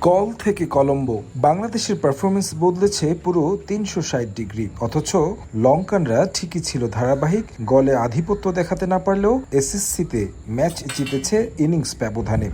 গল থেকে কলম্বো বাংলাদেশের পারফরমেন্স বদলেছে পুরো তিনশো ষাট ডিগ্রি। অথচ লঙ্কানরা ঠিকই ছিল ধারাবাহিক, গলে আধিপত্য দেখাতে না পারলেও এসএসসিতে ম্যাচ জিতেছে ইনিংস ব্যবধানে।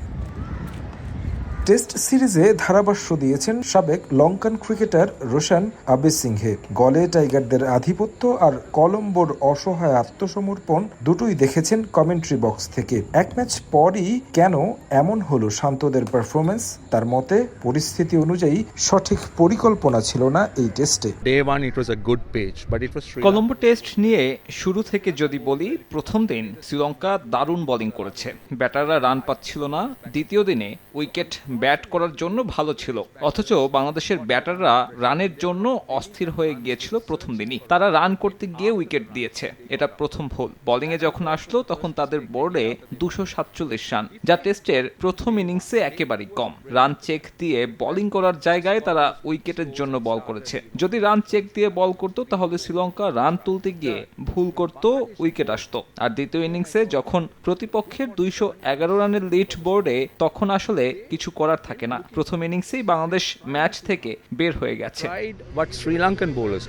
টেস্ট সিরিজে ধারাভাষ্য দিয়েছেন সাবেক লঙ্কান ক্রিকেটার রোশান আবেসিংহে গলে টাইগারদের আধিপত্য আর কলম্বোর অসহায় আত্মসমর্পণ দুটোই দেখেছেন কমেন্ট্রি বক্স থেকে। এক ম্যাচ পরই কেন এমন হলো শান্তদের পারফরমেন্স তার মতে পরিস্থিতি অনুযায়ী সঠিক পরিকল্পনা ছিল না এই টেস্টে. কলম্বো টেস্ট নিয়ে শুরু থেকে যদি বলি প্রথম দিন শ্রীলঙ্কা দারুণ বোলিং করেছে। ব্যাটাররা রান পাচ্ছিল না দ্বিতীয় দিনে উইকেট ব্যাট করার জন্য ভালো ছিল। অথচ বাংলাদেশের ব্যাটাররা রানের জন্য অস্থির হয়ে গিয়েছিল প্রথম দিনই। তারা রান করতে গিয়ে উইকেট দিয়েছে। এটা প্রথম ভুল। বোলিংয়ে যখন আসলো, তখন তাদের বোর্ডে দুশো সাতচল্লিশ রান, যা টেস্টের প্রথম ইনিংসে একেবারেই কম। রান চেক দিয়ে বোলিং করার জায়গায় তারা উইকেটের জন্য বল করেছে। যদি রান চেক দিয়ে বল করতো, তাহলে শ্রীলঙ্কা রান তুলতে গিয়ে ভুল করত, উইকেট আসতো। আর দ্বিতীয় ইনিংসে যখন প্রতিপক্ষের দুইশো এগারো রানের লিড বোর্ডে, তখন আসলে কিছু করার থাকে না। প্রথম ইনিংসেই বাংলাদেশ ম্যাচ থেকে বের হয়ে গেছে।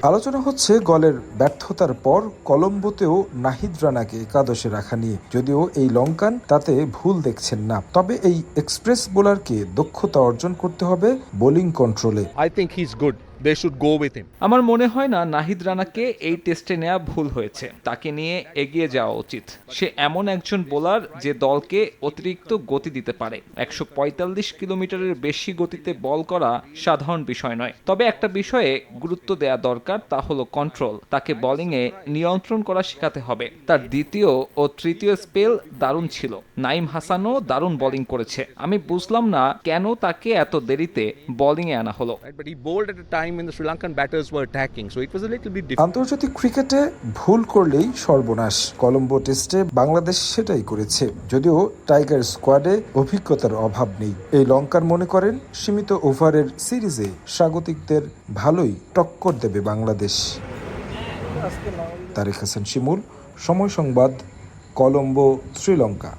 আলোচনা হচ্ছে গলের ব্যর্থতার পর কলম্বোতেও নাহিদ রানাকে একাদশে রাখা নিয়ে। যদিও এই লঙ্কান তাতে ভুল দেখছেন না। তবে এই এক্সপ্রেস বোলারকে দক্ষতা অর্জন করতে হবে বোলিং কন্ট্রোলে। I think he is good. With him. আমার মনে হয় না নাহিদ রানাকে এই টেস্টে নেওয়া ভুল হয়েছে। তাকে নিয়ে এগিয়ে যাওয়া উচিত। সে এমন একজন বোলার যে দলকে অতিরিক্ত গতি দিতে পারে। একশো পঁয়তাল্লিশ কিলোমিটারের বেশি গতিতে বল করা সাধারণ বিষয় নয়। তবে একটা বিষয়ে গুরুত্ব দেওয়া দরকার তা হলো কন্ট্রোল তাকে বোলিংয়ে নিয়ন্ত্রণ করা শেখাতে হবে। তার দ্বিতীয় ও তৃতীয় স্পেল দারুণ ছিল। নাইম হাসানও দারুণ বোলিং করেছে। আমি বুঝলাম না কেন তাকে এত দেরিতে বোলিংয়ে আনা হলো। A time when the Sri Lankan batters were attacking, so it was a little. আন্তর্জাতিক ক্রিকেটে ভুল করলেই সর্বনাশ। কলম্বো টেস্টে বাংলাদেশ সেটাই করেছে। যদিও টাইগার স্কোয়াডে অভিজ্ঞতার অভাব নেই। এই লঙ্কার মনে করেন সীমিত ওভারের সিরিজে স্বাগতিকদের ভালোই টক্কর দেবে বাংলাদেশ। তারেক হাসান শিমুল সময় সংবাদ কলম্বো শ্রীলঙ্কা।